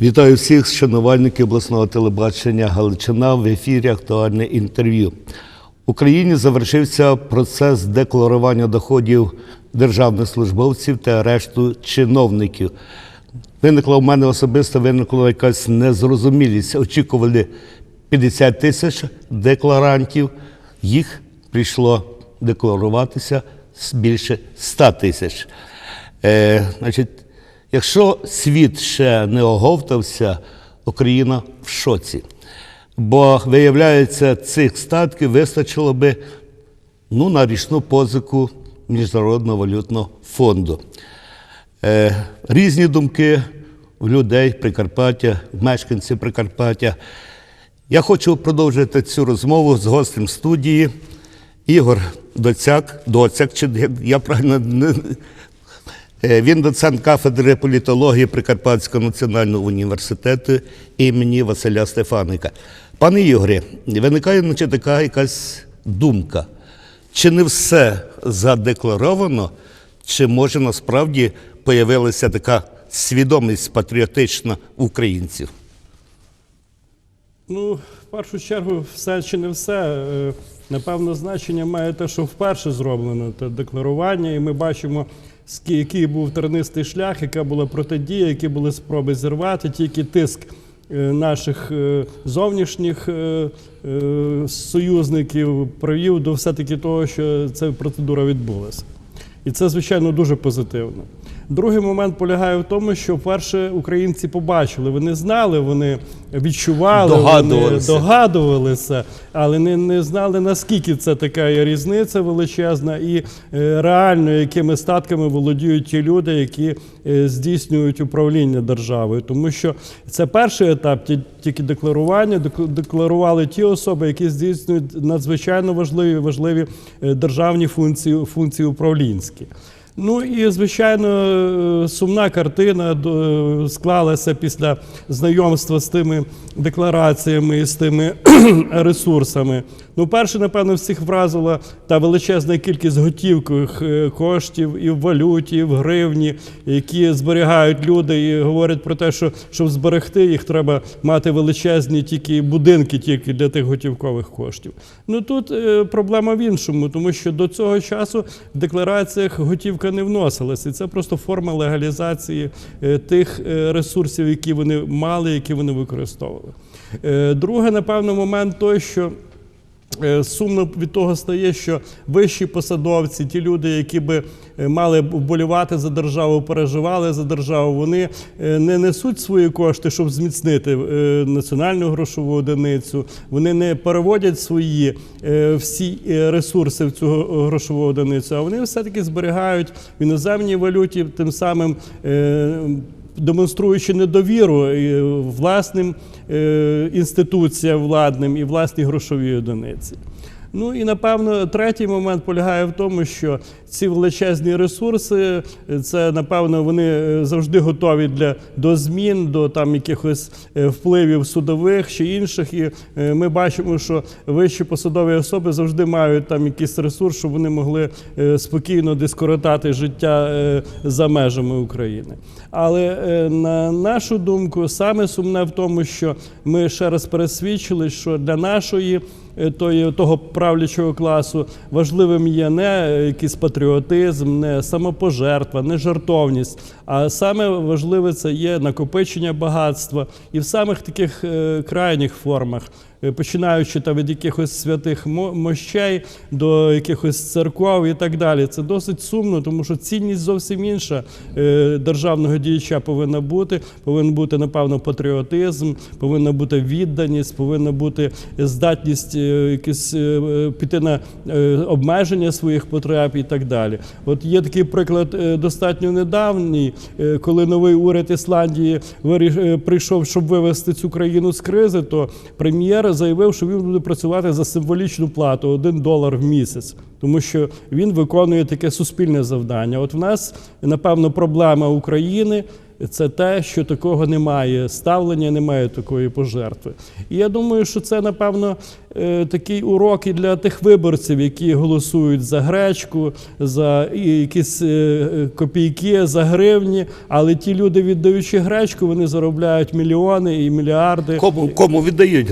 Вітаю всіх шанувальників обласного телебачення Галичина в ефірі Актуальне інтерв'ю. Україні завершився процес декларування доходів державних службовців та решту чиновників. Виникла в мене особисто виникла якась незрозумілість. Очікували 50 тисяч декларантів, їх прийшло декларуватися більше 100 тисяч. Е, значить, якщо світ ще не оговтався, Україна в шоці. Бо, виявляється, цих статків вистачило би ну, на річну позику Міжнародного валютного фонду. Е, різні думки в людей Прикарпаття, мешканців Прикарпаття. Я хочу продовжити цю розмову з гостем студії Ігор Доцяк. Доцяк, чи я правильно не. Е, Він доцент кафедри політології Прикарпатського національного університету імені Василя Стефаника. Пане Ігорі, виникає значить, така якась думка. Чи не все задекларовано, чи може насправді появилася така свідомість патріотична українців? Ну, в першу чергу, все чи не все. е, Напевно, значення має те, що вперше зроблено те декларування, і ми бачимо, який був тернистий шлях, яка була протидія, які були спроби зірвати, тільки тиск е, наших е, зовнішніх е, союзників привів до все-таки того, що ця процедура відбулася. І це, звичайно, дуже позитивно. Другий момент полягає в тому, що вперше українці побачили, вони знали, вони відчували, вони Догадувалися. догадувалися, але не, не знали, наскільки це така різниця величезна, і е, реально якими статками володіють ті люди, які е, здійснюють управління державою. Тому що це перший етап, ті- тільки декларування, дек- декларували ті особи, які здійснюють надзвичайно важливі, важливі е, державні функції, функції управлінські. Ну і звичайно, е, сумна картина склалася після знайомства з тими деклараціями і з тими ресурсами. Ну, перше, напевно, всіх вразила та величезна кількість готівкових е, коштів і в валюті, і в гривні, які зберігають люди, і говорять про те, що щоб зберегти їх, треба мати величезні тільки будинки тільки для тих готівкових коштів. Ну тут е, проблема в іншому, тому що до цього часу в деклараціях готівка не вносилася. І це просто форма легалізації е, тих ресурсів, які вони мали, які вони використовували. Друге, напевно, момент той, що. Е, Сумно від того стає, що вищі посадовці, ті люди, які би е, мали вболівати за державу, переживали за державу, вони е, не несуть свої кошти, щоб зміцнити національну грошову одиницю. Вони не переводять свої всі ресурси в цю грошову одиницю, а вони все-таки зберігають в іноземній валюті, тим самим. Демонструючи недовіру е, власним е, інституціям владним і власній грошовій одиниці. Ну і напевно третій момент полягає в тому, що ці величезні ресурси, е, це напевно вони е, завжди готові для до змін, до там якихось е, впливів судових чи інших. І ми бачимо, що вищі посадові особи завжди мають там якийсь ресурс, щоб вони могли спокійно дискоротати життя за межами України. Але на нашу думку, саме сумне в тому, що ми ще раз пересвідчили, що для нашої тої, того правлячого класу важливим є не е, якийсь патріотизм, не самопожертва, не жартовність, а саме важливе це є накопичення багатства і в самих таких е, крайніх формах. Е, Починаючи там від якихось святих мо- мощей до якихось церков і так далі, це досить сумно, тому що цінність зовсім інша е, державного діяча повинна бути. Повинен бути напевно патріотизм, повинна бути відданість, повинна бути здатність е, якісь піти на обмеження своїх потреб і так далі. От є такий приклад достатньо недавній, коли новий уряд Ісландії прийшов, щоб вивести цю країну з кризи, то прем'єр заявив, що він буде працювати за символічну плату 1 долар в місяць, тому що він виконує таке суспільне завдання. От в нас, напевно, проблема України. Це те, що такого немає ставлення, немає такої пожертви. І я думаю, що це напевно такий урок і для тих виборців, які голосують за гречку, за якісь е, е, копійки, за гривні. Але ті люди, віддаючи гречку, вони заробляють мільйони і мільярди. Кому, кому віддають?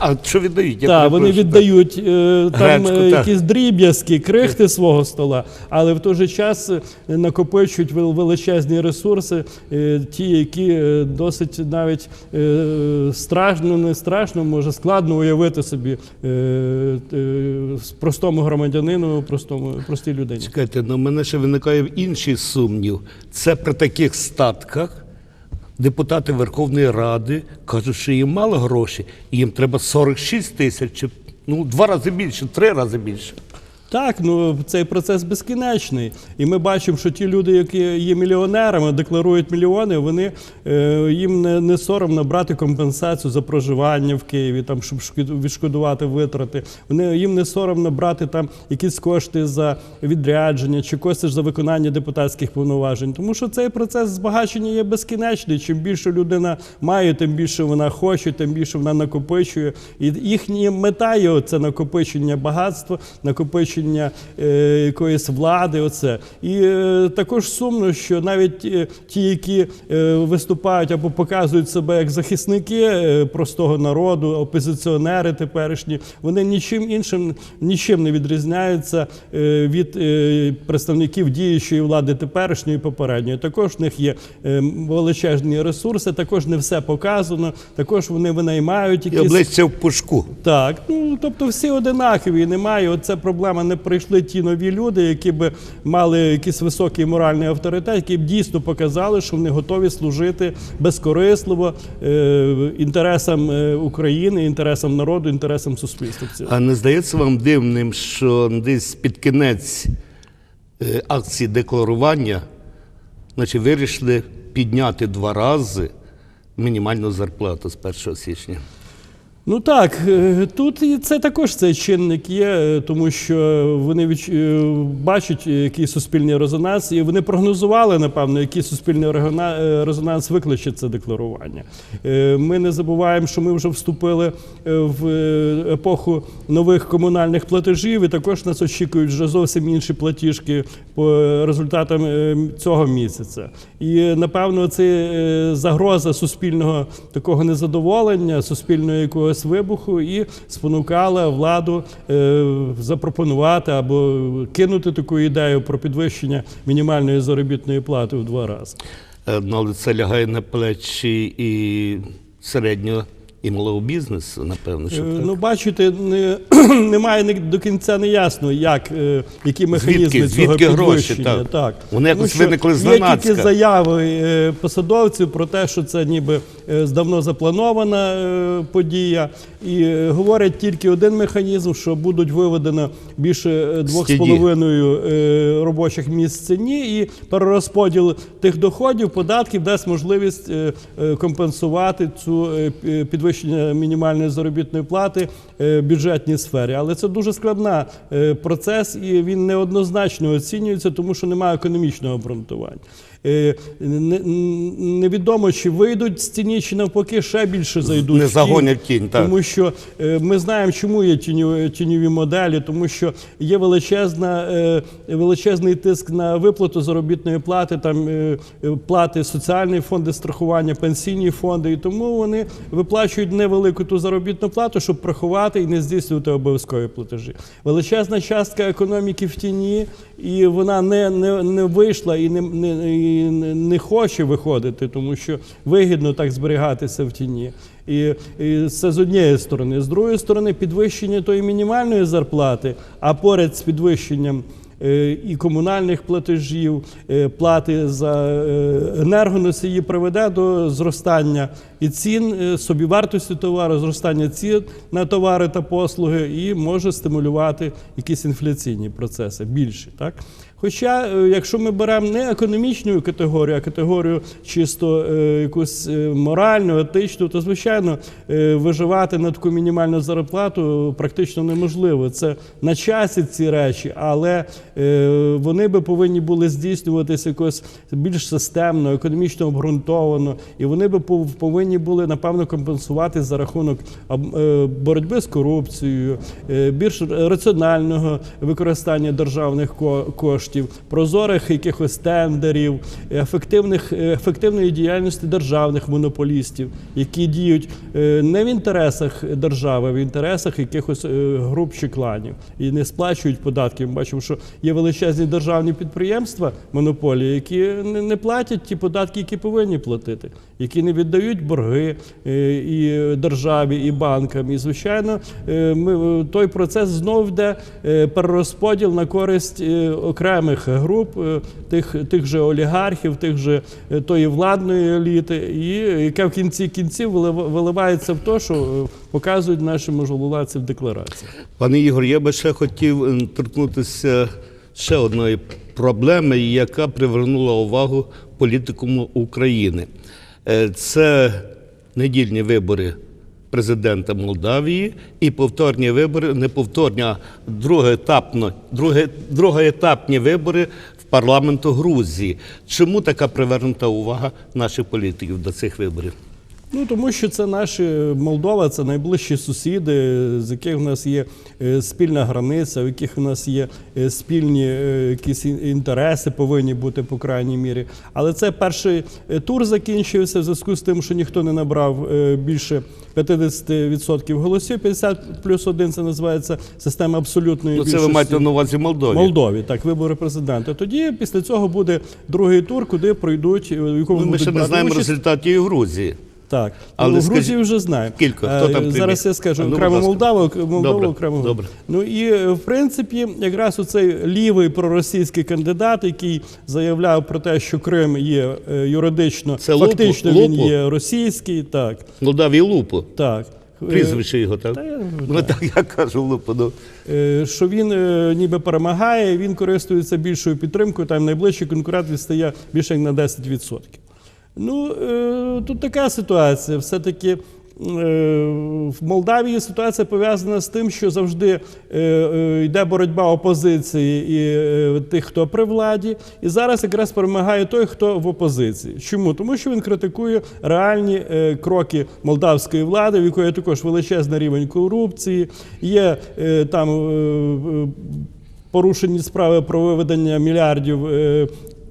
А що віддають? Я Так, вони віддають е, там Гречку, е, так. якісь дріб'язки, крихти свого стола, але в той же час е, накопичують величезні ресурси, е, ті, які е, досить навіть е, страшно, не страшно, може складно уявити собі е, е, простому громадянину, простому, простій людині. Чекайте, ну мене ще виникає інший сумнів. Це при таких статках депутати Верховної Ради кажуть, що їм мало грошей, і їм треба 46 тисяч, ну, два рази більше, три рази більше. Так, ну цей процес безкінечний. І ми бачимо, що ті люди, які є мільйонерами, декларують мільйони, вони е, їм не, не соромно брати компенсацію за проживання в Києві, там щоб відшкодувати витрати. Вони їм не соромно брати там якісь кошти за відрядження чи кошти за виконання депутатських повноважень. Тому що цей процес збагачення є безкінечний. Чим більше людина має, тим більше вона хоче, тим більше вона накопичує. І їхня мета є це накопичення багатства, накопичення е, якоїсь влади. Оце. І е, також сумно, що навіть е, ті, які виступають або показують себе як захисники простого народу, опозиціонери теперішні, вони нічим іншим нічим не відрізняються від представників діючої влади теперішньої і попередньої. Також в них є величезні ресурси, також не все показано, також вони винаймають І якісь. обличчя в пушку. Так, ну тобто всі одинакові, немає. Оце проблема. Не прийшли ті нові люди, які б мали якийсь високий моральний авторитет, які б дійсно показали, що вони готові служити безкорисливо е, інтересам е, України, інтересам народу, інтересам суспільства. А не здається вам дивним, що десь під кінець е, акції декларування значить, вирішили підняти два рази мінімальну зарплату з 1 січня? Ну так, е, тут і це також цей чинник є, е, тому що вони відч... е, бачать, який суспільний резонанс, і вони прогнозували, напевно, який суспільний резонанс викличе це декларування. Ми не забуваємо, що ми вже вступили в епоху нових комунальних платежів, і також нас очікують вже зовсім інші платіжки по результатам цього місяця. І напевно, це загроза суспільного такого незадоволення, суспільного якогось вибуху, і спонукала владу е, запропонувати або кинути таку ідею про підвищення мінімальної заробітної плати в два рази. Е, Ну, але це лягає на плечі і середнього і малого бізнесу, напевно, що Е, так. Ну, бачите, не, немає ні- до кінця не ясно, як, е, які механізми Звідки- цього звідки гроші, підвищення. так. Вони якось що виникли Є тільки заяви е, посадовців про те, що це ніби давно запланована е, подія. І е, говорять тільки один механізм, що будуть виведено більше е, двох з Стіді. половиною е, робочих місць в ціні, і перерозподіл тих доходів, податків дасть можливість е, е, компенсувати цю е, підвищення мінімальної заробітної плати е, в бюджетній сфері. Але це дуже складний процес, і він неоднозначно оцінюється, тому що немає економічного обґрунтування. Е, не- Невідомо, чи вийдуть з ціні, чи навпаки ще більше зайдуть. Не загонять тінь, так. Тому що е, ми знаємо, чому є тіньові, тіньові моделі, тому що є величезна, е, величезний тиск на виплату заробітної плати, там плати соціальні фонди страхування, пенсійні фонди, і тому вони виплачують невелику ту заробітну плату, щоб приховати і не здійснювати обов'язкові платежі. Величезна частка економіки в тіні, і вона не, не, не вийшла і не, не, не- хоче виходити, тому що вигідно так зберігатися в тіні. І, і це з однієї сторони. З другої сторони, підвищення тої мінімальної зарплати, а поряд з підвищенням е, і комунальних платежів, е, плати за е, енергоносії приведе до зростання і цін, собівартості товару, зростання цін на товари та послуги, і може стимулювати якісь інфляційні процеси більше. Так? Хоча, е, якщо ми беремо не економічну категорію, а категорію чисто е, якусь е, моральну, етичну, то звичайно виживати на таку мінімальну зарплату практично неможливо. Це на часі ці речі, але вони би повинні були здійснюватися якось більш системно, економічно обґрунтовано, і вони би пов- повинні були напевно компенсувати за рахунок боротьби з корупцією, більш раціонального використання державних ко- коштів, прозорих якихось тендерів, ефективних е, ефективної діяльності державних монополістів, які діють е, не в інтересах держави, а в інтересах якихось е, груп чи кланів і не сплачують податки. Ми бачимо, що є величезні державні підприємства, монополії, які не, платять ті податки, які повинні платити, які не віддають борги е, і державі, і банкам. І звичайно, е, ми е, той процес знов йде е, перерозподіл на користь е, окремих груп, е, тих, тих же олігархів, тих же е, тої владної еліти, і е, яка в кінці кінців виливається в те, що е, показують наші можновладці в деклараціях. Пане Ігор, я би ще хотів торкнутися ще одної проблеми, яка привернула увагу політикуму України. Е, Це недільні вибори президента Молдавії і повторні вибори, не повторні, а другоетапно, друге, другоетапні вибори в парламенту Грузії. Чому така привернута увага наших політиків до цих виборів? Ну тому що це наші Молдова, це найближчі сусіди, з яких в нас є е, спільна границя, в яких в нас є е, спільні е, якісь інтереси, повинні бути по крайній мірі. Але це перший тур закінчився в зв'язку з тим, що ніхто не набрав більше 50% голосів. 50 плюс 1 це називається система абсолютної Ну, це ви маєте на увазі Молдові. Молдові, так, вибори президента. Тоді після цього буде другий тур, куди пройдуть, в якому Ну, ми ще не знаємо участь. результатів і Грузії. Так, Але але в Грузії вже знаємо. кілька, хто Е, там? Зараз я скажу ну, окремо. Молдаву, Молдову, окремо. добре. Ну і е, в принципі, якраз оцей лівий проросійський кандидат, який заявляв про те, що Крим є е, юридично, Це Лупу? фактично він Лупу? є російський. Так, Молдавії Лупу. так. Прізвище його, так? Та Ну так я кажу Лупу. Ну. Е, що він ніби перемагає, він користується більшою підтримкою, там найближчий конкурент відстає більше як на 10%. Ну, е, тут така ситуація. Все-таки е, в Молдавії ситуація пов'язана з тим, що завжди е, йде боротьба опозиції і тих, хто при владі. І зараз якраз перемагає той, хто в опозиції. Чому? Тому що він критикує реальні кроки молдавської влади, в якої також величезний рівень корупції, є там. порушені справи про виведення мільярдів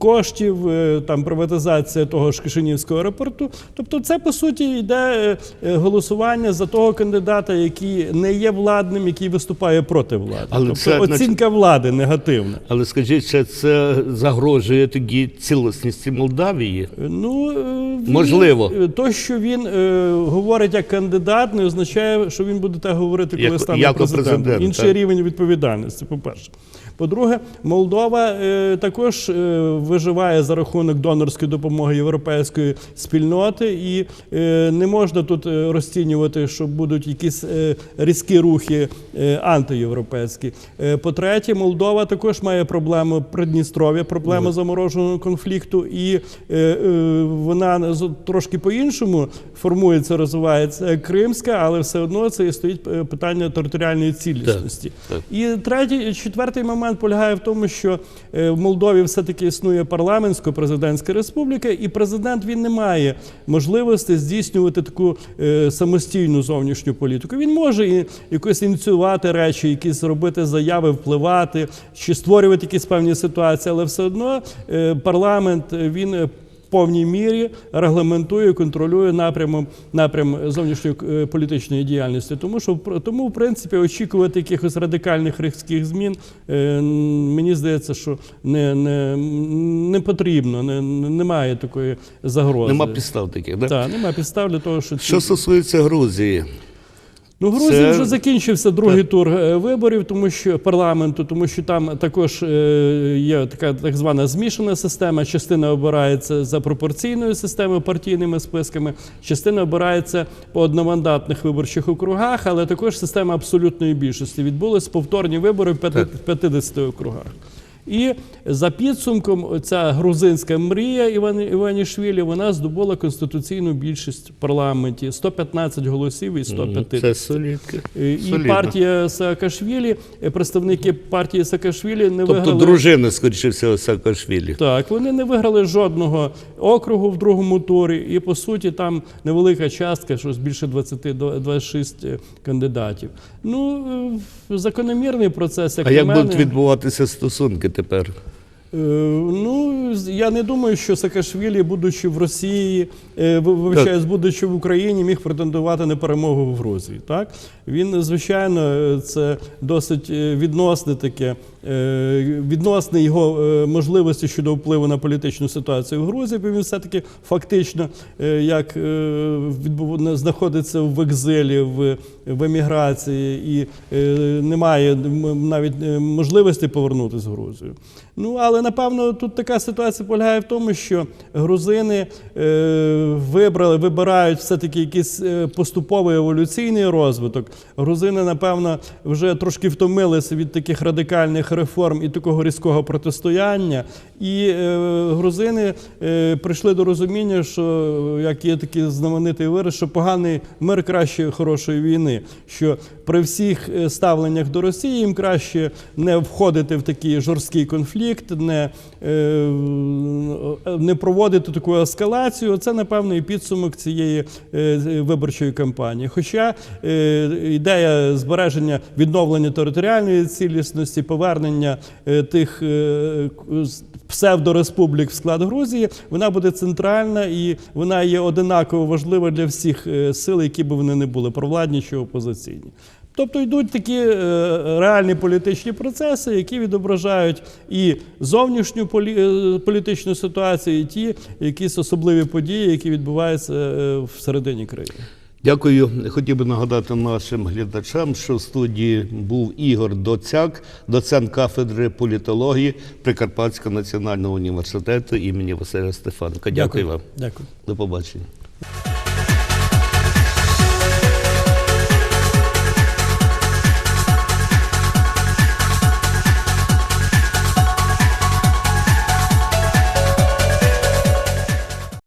коштів, е, там приватизація того ж Кишинівського аеропорту. Тобто, це по суті йде е, е, голосування за того кандидата, який не є владним, який виступає проти влади. Але тобто це, оцінка влади негативна. Але скажіть, чи це загрожує тоді цілісності Молдавії? Ну він- Можливо. то, що він е, говорить як кандидат, не означає, що він буде так говорити, коли Як- стане як президентом. президент, Інший так. рівень відповідальності. По перше. По-друге, Молдова е, також е, виживає за рахунок донорської допомоги європейської спільноти, і е, не можна тут розцінювати, що будуть якісь різкі рухи антиєвропейські. По-третє, Молдова також має проблему Придністров'я, проблему замороженого конфлікту, і вона трошки по-іншому формується, розвивається Кримська, але все одно це і стоїть питання територіальної цілісності. так. І третій, четвертий момент полягає в тому, що е, в Молдові все-таки існує парламентсько-президентська республіка, і президент він не має можливості здійснювати таку е, самостійну зовнішню політику. Він може і якось ініціювати речі, якісь робити заяви, впливати чи створювати якісь певні ситуації, але все одно е, парламент він. В повній мірі регламентує, контролює напрямом напрям зовнішньої е, політичної діяльності. Тому що в- тому, в принципі, очікувати якихось радикальних різких змін е, мені здається, що не, не, не потрібно, не, не- немає такої загрози. Нема підстав таких, да? Так, немає підстав для того, що ці- Що стосується Грузії, Ну, в Грузії Це- вже закінчився другий тур е, виборів, тому що парламенту, тому що там також е, є така так звана змішана система. Частина обирається за пропорційною системою партійними списками, частина обирається по одномандатних виборчих округах, але також система абсолютної більшості. Відбулись повторні вибори в 50 округах. І за підсумком ця грузинська мрія Іван Іванішвілі вона здобула конституційну більшість в парламенті 115 голосів і 150. Це солідко. Е, І партія Саакашвілі, е, представники партії Саакашвілі не Тобто виграли. дружина, скоріше всього, Саакашвілі. Так, вони не виграли жодного округу в другому турі, і по суті там невелика частка, щось більше 20 до 26 кандидатів. Ну е, закономірний процес. Як А на як мене. будуть відбуватися стосунки тепер? Е, Ну, я не думаю, що Саакашвілі, будучи в Росії, е, вибачаюсь, будучи в Україні, міг претендувати на перемогу в Грузії. Так? Він, звичайно, е, це досить відносне таке, відносне його можливості щодо впливу на політичну ситуацію в Грузії, бо він все-таки фактично е, як відбув- на- знаходиться в екзилі, в, в еміграції і немає навіть можливості повернутися в Грузію. Ну, але напевно тут така ситуація полягає в тому, що грузини е, вибрали, вибирають все-таки якийсь е, поступовий еволюційний розвиток. Грузини, напевно, вже трошки втомилися від таких радикальних реформ і такого різкого протистояння. І е, грузини е, прийшли до розуміння, що як є такий знаменитий вираз, що поганий мир краще хорошої війни. Що при всіх е, ставленнях до Росії їм краще не входити в такий жорсткий конфлікт, не, не проводити таку ескалацію. Це, напевно, і підсумок цієї виборчої кампанії. Хоча ідея збереження відновлення територіальної цілісності, повернення тих псевдореспублік в склад Грузії, вона буде центральна і вона є одинаково важлива для всіх е, сил, які б вони не були, провладні чи опозиційні. Тобто йдуть такі е, реальні політичні процеси, які відображають і зовнішню е, політичну ситуацію, і ті якісь особливі події, які відбуваються всередині країни. Дякую. Хотів би нагадати нашим глядачам, що в студії був Ігор Доцяк, доцент кафедри політології Прикарпатського національного університету імені Василя Стефаника. Дякую вам. Дякую. До побачення.